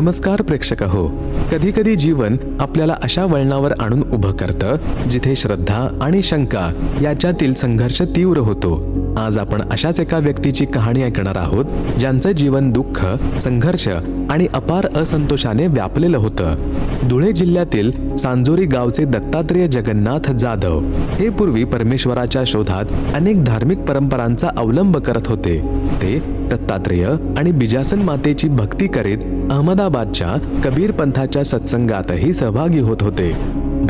नमस्कार प्रेक्षक हो कधी कधी जीवन आपल्याला अशा वळणावर आणून उभं करतं जिथे श्रद्धा आणि शंका याच्यातील संघर्ष तीव्र होतो. आज आपण अशाच एका व्यक्तीची कहाणी ऐकणार आहोत ज्यांचं जीवन दुःख संघर्ष आणि अपार असंतोषाने व्यापलेलं होतं. धुळे जिल्ह्यातील सांजोरी गावचे दत्तात्रेय जगन्नाथ जाधव हे पूर्वी परमेश्वराच्या शोधात अनेक धार्मिक परंपरांचा अवलंब करत होते. ते दत्तात्रेय आणि बिजासन मातेची भक्ती करीत अहमदाबादच्या कबीर पंथाच्या सत्संगातही सहभागी होत होते.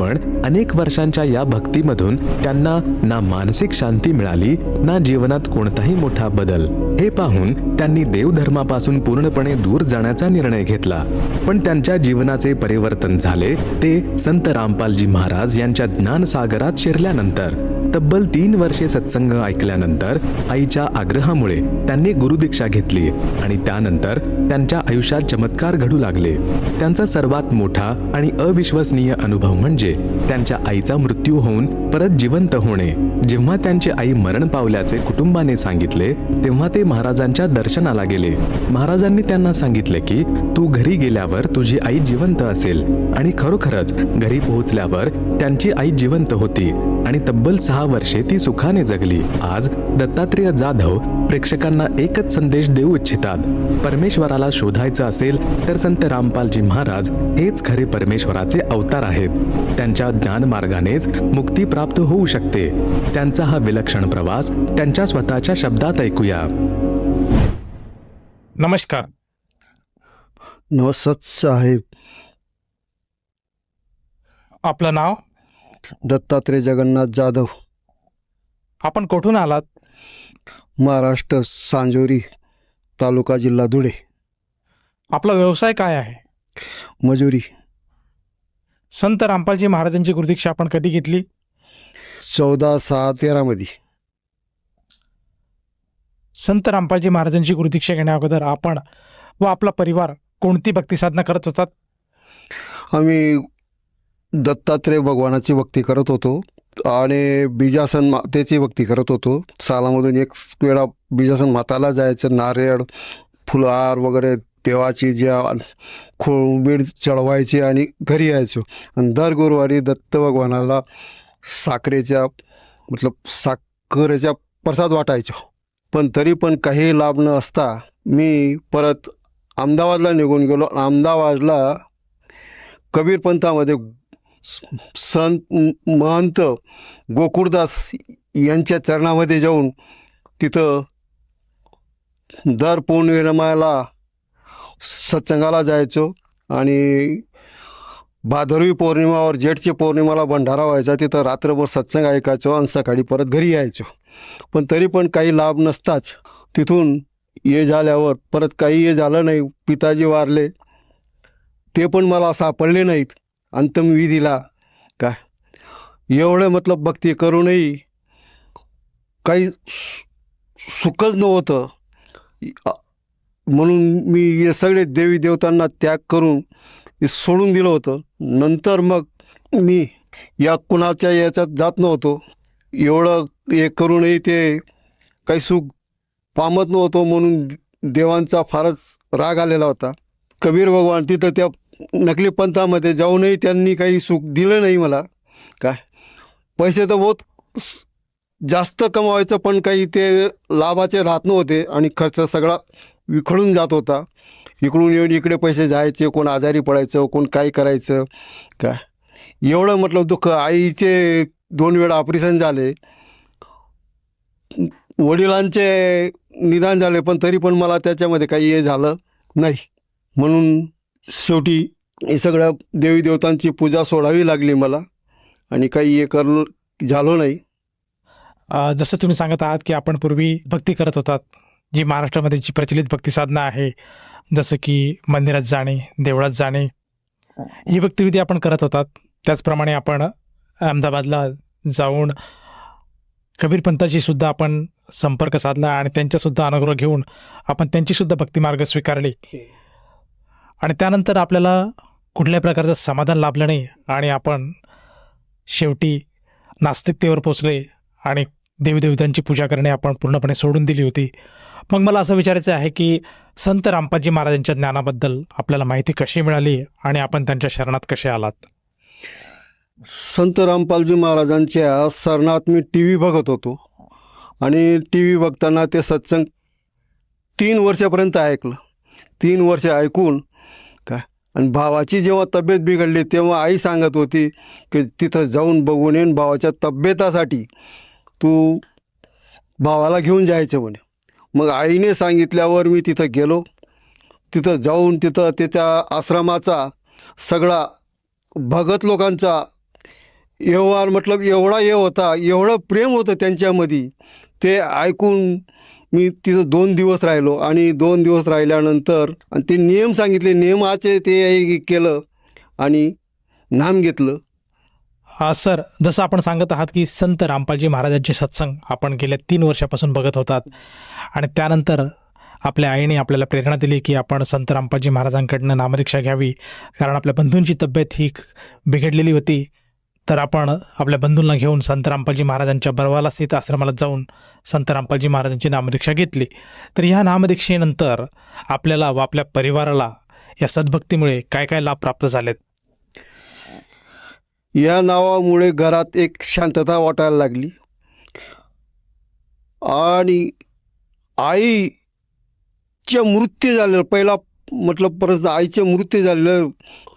पण अनेक वर्षांच्या या भक्तीमधून त्यांना ना मानसिक शांती मिळाली ना जीवनात कोणताही मोठा बदल. हे पाहून त्यांनी देवधर्मापासून पूर्णपणे दूर जाण्याचा निर्णय घेतला. पण त्यांच्या जीवनाचे परिवर्तन झाले ते संत रामपालजी महाराज यांच्या ज्ञानसागरात शिरल्यानंतर. तब्बल तीन वर्षे सत्संग ऐकल्यानंतर आईच्या आग्रहामुळे त्यांनी गुरुदीक्षा घेतली आणि त्यानंतर त्यांच्या आयुष्यात चमत्कार घडू लागले. त्यांचा सर्वात मोठा आणि अविश्वसनीय अनुभव म्हणजे त्यांच्या आईचा मृत्यू होऊन परत जिवंत होणे. जेव्हा त्यांची आई मरण पावल्याचे कुटुंबाने सांगितले तेव्हा ते महाराजांच्या दर्शनाला गेले. महाराजांनी त्यांना सांगितले की तू घरी गेल्यावर तुझी आई जिवंत असेल आणि खरोखरच घरी पोहोचल्यावर त्यांची आई जिवंत होती. आणि तब्बल सहा वर्षे ती सुखाने जगली. आज दत्तात्रेय जाधव प्रेक्षकांना एकच संदेश देऊ इच्छितात. परमेश्वराला शोधायचं असेल तर संत रामपालजी महाराज हेच खरे परमेश्वराचे अवतार आहेत. त्यांच्या ज्ञान मार्गानेच मुक्ती प्राप्त होऊ शकते. त्यांचा हा विलक्षण प्रवास त्यांच्या स्वतःच्या शब्दात ऐकूया. नमस्कार. नवसत साहेब. आपलं नाव? दत्तात्रय जगन्नाथ जाधव. आपण कुठून आलात? महाराष्ट्र सांजोरी तालुका जिल्हा धुळे. आपला व्यवसाय काय आहे? मजुरी. संत रामपालजी महाराजांची गुरुदीक्षा आपण कधी घेतली? चौदा सहा तेरामध्ये. संत रामपालजी महाराजांची गुरुदीक्षा घेण्या अगोदर आपण व आपला परिवार कोणती भक्ती साधना करत होतात? आम्ही दत्तात्रय भगवानाची भक्ती करत होतो आणि बीजासन मातेची भक्ती करत होतो. सालामधून एक वेळा बीजासन माताला जायचं नारळ फुलहार वगैरे देवाची ज्या खोळबीड चढवायची आणि घरी यायचो. आणि दर गुरुवारी दत्त भगवानाला साखरेच्या मतलब साखरेच्या प्रसाद वाटायचो. पण तरी पण काही लाभ न असता मी परत अहमदाबादला निघून गेलो. अहमदाबादला कबीरपंथामध्ये संत महंत गोकुळदास यांच्या चरणामध्ये जाऊन तिथं दर पौर्णिमेला सत्संगाला जायचो आणि भादरवी पौर्णिमावर जेठची पौर्णिमाला भंडारा व्हायचा. तिथं रात्रभर सत्संग ऐकायचो आणि सकाळी परत घरी यायचो. पण तरी पण काही लाभ नसताच तिथून ये झाल्यावर परत काही हे झालं नाही. पिताजी वारले. ते पण मला सापडले नाहीत. अंतमविधीला काय एवढं मतलब भक्ती करूनही काही सु- सुखच नव्हतं. म्हणून मी हे सगळे देवी देवतांना त्याग करून सोडून दिलं होतं. नंतर मग मी या कुणाच्या याच्यात जात नव्हतो. एवढं हे करूनही ते काही सुख पामत नव्हतो म्हणून देवांचा फारच राग आलेला होता. कबीर भगवान तिथं त्या नकली पंथामध्ये जाऊनही त्यांनी काही सुख दिलं नाही मला. काय? पैसे तर बहुत जास्त कमवायचं पण काही ते लाभाचे राहत नव्हते आणि खर्च सगळा विखळून जात होता. इकडून येऊन इकडे पैसे जायचे कोण आजारी पडायचं कोण काय करायचं काय? एवढं म्हटलं दुःख. आईचे दोन वेळा ऑपरेशन झाले. वडिलांचे निदान झाले पण तरी पण मला त्याच्यामध्ये काही हे झालं नाही. म्हणून शेवटी हे सगळ्या देवी देवतांची पूजा सोडावी लागली मला आणि काही हे करणं झालं नाही. जसं तुम्ही सांगत आहात की आपण पूर्वी भक्ती करत होतात जी महाराष्ट्रामध्ये जी प्रचलित भक्ती साधना आहे जसं की मंदिरात जाणे देवळात जाणे ही भक्तिविधी आपण करत होतात. त्याचप्रमाणे आपण अहमदाबादला जाऊन कबीरपंथाशी सुद्धा आपण संपर्क साधला आणि त्यांचासुद्धा अनुग्रह घेऊन आपण त्यांचीसुद्धा भक्तिमार्ग स्वीकारले. आणि त्यानंतर आपल्याला कुठल्याही प्रकारचं समाधान लाभलं नाही आणि आपण शेवटी नास्तिकतेवर पोचले आणि देवीदेवतांची पूजा करणे आपण पूर्णपणे सोडून दिली होती. मग मला असं विचारायचं आहे की संत रामपाजी महाराजांच्या ज्ञानाबद्दल आपल्याला माहिती कशी मिळाली आणि आपण त्यांच्या शरणात कसे आलात? संत रामपालजी महाराजांच्या सरणात मी टी व्ही बघत होतो आणि टी व्ही बघताना ते सत्संग तीन वर्षापर्यंत ऐकलं. तीन वर्ष ऐकून आणि भावाची जेव्हा तब्येत बिघडली तेव्हा आई सांगत होती की तिथं जाऊन बघून येईन भावाच्या तब्येतासाठी. तू भावाला घेऊन जायचं म्हणे. मग आईने सांगितल्यावर मी तिथं गेलो. तिथं जाऊन तिथं ते त्या आश्रमाचा सगळा भगत लोकांचा व्यवहार मतलब एवढा हे होता एवढं प्रेम होतं त्यांच्यामध्ये ते ऐकून मी तिथं दोन दिवस राहिलो आणि दोन दिवस राहिल्यानंतर आणि ते नियम सांगितले नियमाचे ते केलं आणि नाम घेतलं. हा सर जसं आपण सांगत आहात की संत रामपालजी महाराजांचे सत्संग आपण गेल्या तीन वर्षापासून बघत होतात आणि त्यानंतर आपल्या आईने आपल्याला प्रेरणा दिली की आपण संत रामपालजी महाराजांकडनं नामरिक्षा घ्यावी कारण आपल्या बंधूंची तब्येत ही बिघडलेली होती. तर आपण आपल्या बंधूंना घेऊन संत रामपालजी महाराजांच्या बरवाला स्थित आश्रमाला जाऊन संत रामपालजी महाराजांची नामरिक्षा घेतली. तर ह्या नामरिक्षेनंतर आपल्याला व आपल्या परिवाराला या सद्भक्तीमुळे काय काय लाभ प्राप्त झालेत? या नावामुळे घरात एक शांतता वाटायला लागली. आणि आईच्या मृत्यू झालेला पहिला म्हटलं परत आईचे मृत्यू झालेलं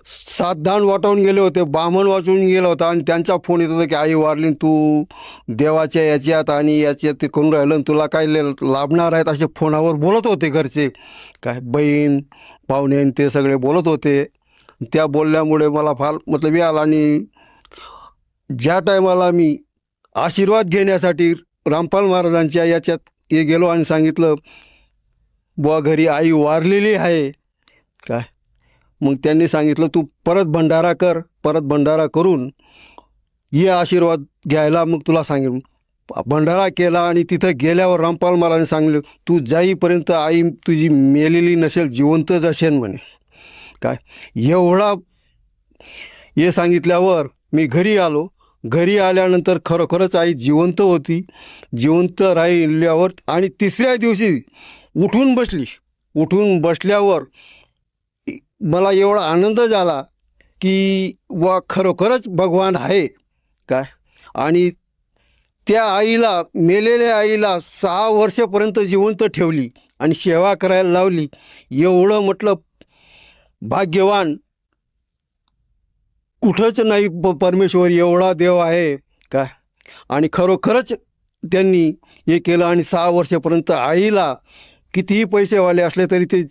सात दान वाटावून गेले होते बामण वाचून गेला होता आणि त्यांचा फोन येत होता की आई वारली तू देवाच्या याच्यात आणि याच्यात ते करून राहिलं आणि तुला काय ले- लाभणार आहेत असे फोनावर बोलत होते घरचे. काय बहीण पाहुणे ते सगळे बोलत होते. त्या बोलल्यामुळे मला फार मतलब आला आणि ज्या टायमाला मी आशीर्वाद घेण्यासाठी रामपाल महाराजांच्या याच्यात हे गेलो आणि सांगितलं बुवा घरी आई वारलेली आहे. काय? मग त्यांनी सांगितलं तू परत भंडारा कर परत भंडारा करून ये आशीर्वाद घ्यायला. मग तुला सांगेन भंडारा केला आणि तिथं गेल्यावर रामपाल महाराजांनी सांगलं तू जाईपर्यंत आई तुझी मेलेली नसेल जिवंतच असेल म्हणे. काय? एवढा हे सांगितल्यावर मी घरी आलो. घरी आल्यानंतर खरोखरच आई जिवंत होती जिवंत राहिल्यावर आणि तिसऱ्या दिवशी उठून बसली. उठून बसल्यावर मला एवढा आनंद झाला की वा खरोखरच भगवान आहे. काय? आणि त्या आईला मेलेल्या आईला सहा वर्षापर्यंत जिवंत ठेवली आणि सेवा करायला लावली. एवढं म्हटलं भाग्यवान कुठंच नाही प परमेश्वर एवढा देव आहे. काय? आणि खरोखरच त्यांनी हे केलं आणि सहा वर्षापर्यंत आईला कितीही पैसेवाले असले तरी ते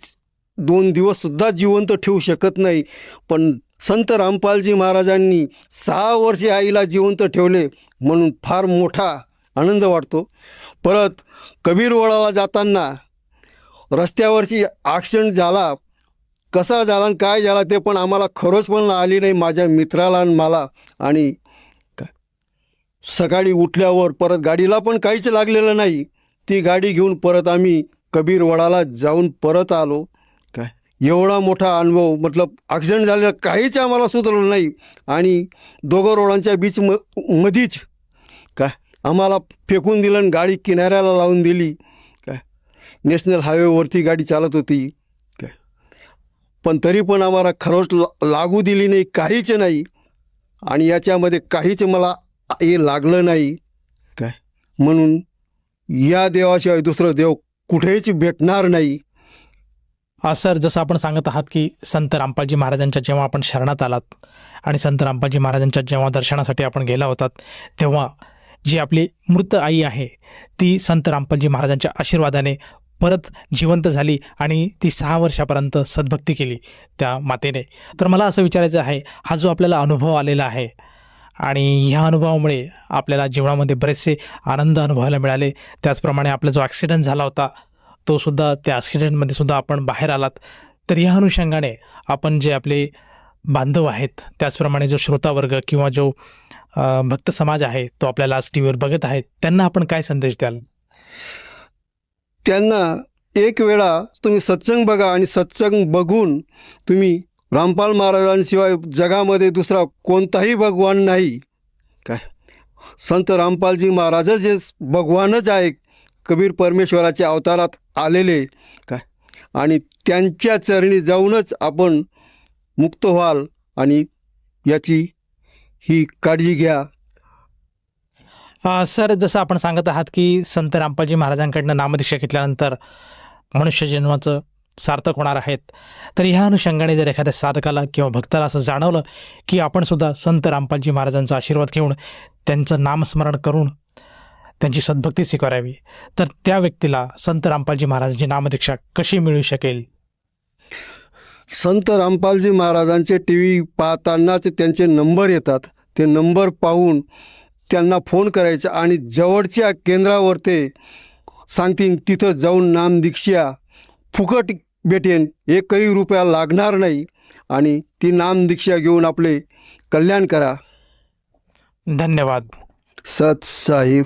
दोन दिवससुद्धा जिवंत ठेवू शकत नाही. पण संत रामपालजी महाराजांनी सहा वर्षे आईला जिवंत ठेवले म्हणून फार मोठा आनंद वाटतो. परत कबीरवडाला जाताना रस्त्यावरची ॲक्सिडेंट झाला. कसा झाला आणि काय झाला ते पण आम्हाला खरंच पण आली नाही माझ्या मित्राला आणि मला. आणि सकाळी उठल्यावर परत गाडीला पण काहीच लागलेलं नाही. ती गाडी घेऊन परत आम्ही कबीरवडाला जाऊन परत आलो. एवढा मोठा अनुभव मतलब ॲक्सिडेंट झालेला काहीच आम्हाला सुचलं नाही. आणि दोघं रोडांच्या बीच म मधीच काय आम्हाला फेकून दिलं आणि गाडी किनाऱ्याला लावून दिली. काय नॅशनल हायवेवरती गाडी चालत होती. काय पण तरी पण आम्हाला खरंच ला- लागू दिली नाही काहीच नाही. आणि याच्यामध्ये काहीच मला हे लागलं नाही. काय म्हणून या देवाशिवाय दुसरं देव कुठेच भेटणार नाही. सर जसं आपण सांगत आहात की संत रामपालजी महाराजांच्या जेव्हा आपण शरणात आलात आणि संत रामपालजी महाराजांच्या जेव्हा दर्शनासाठी आपण गेला होतात तेव्हा जी आपली मृत आई आहे ती संत रामपालजी महाराजांच्या आशीर्वादाने परत जिवंत झाली आणि ती सहा वर्षापर्यंत सद्भक्ती केली त्या मातेने. तर मला असं विचारायचं आहे हा जो आपल्याला अनुभव आलेला आहे आणि ह्या अनुभवामुळे आपल्याला जीवनामध्ये बरेचसे आनंद अनुभवायला मिळाले. त्याचप्रमाणे आपला जो ॲक्सिडेंट झाला होता तो सुद्धा त्या ॲक्सिडेंटमध्ये सुद्धा आपण बाहेर आलात. तर या अनुषंगाने आपण जे आपले बांधव आहेत त्याचप्रमाणे जो श्रोतावर्ग किंवा जो भक्त समाज आहे तो आपल्याला आज टी व्हीवर बघत आहे त्यांना आपण काय संदेश द्याल? त्यांना एक वेळा तुम्ही सत्संग बघा आणि सत्संग बघून तुम्ही रामपाल महाराजांशिवाय जगामध्ये दुसरा कोणताही भगवान नाही. काय? संत रामपालजी महाराज जे भगवानच आहे कबीर परमेश्वराच्या अवतारात आलेले काय? आणि त्यांच्या चरणी जाऊनच आपण मुक्त व्हाल आणि याची ही काळजी घ्या. सर जसं आपण सांगत आहात की संत रामपालजी महाराजांकडनं नामदीक्षा घेतल्यानंतर मनुष्य जन्माचं सार्थक होणार आहेत. तर ह्या अनुषंगाने जर एखाद्या साधकाला किंवा भक्ताला असं जाणवलं की आपण सुद्धा संत रामपालजी महाराजांचा आशीर्वाद घेऊन त्यांचं नामस्मरण करून त्यांची सद्भक्ती स्वीकारावी. तर त्या व्यक्तीला संत रामपालजी महाराजांची नामदीक्षा कशी मिळू शकेल? संत रामपालजी महाराजांचे टी व्ही पाहतानाच त्यांचे नंबर येतात. ते नंबर पाहून त्यांना फोन करायचा आणि जवळच्या केंद्रावर ते सांगतील तिथं जाऊन नामदीक्षा फुकट भेटेन एकही रुपया लागणार नाही. आणि ती नामदीक्षा घेऊन आपले कल्याण करा. धन्यवाद. सत साहेब.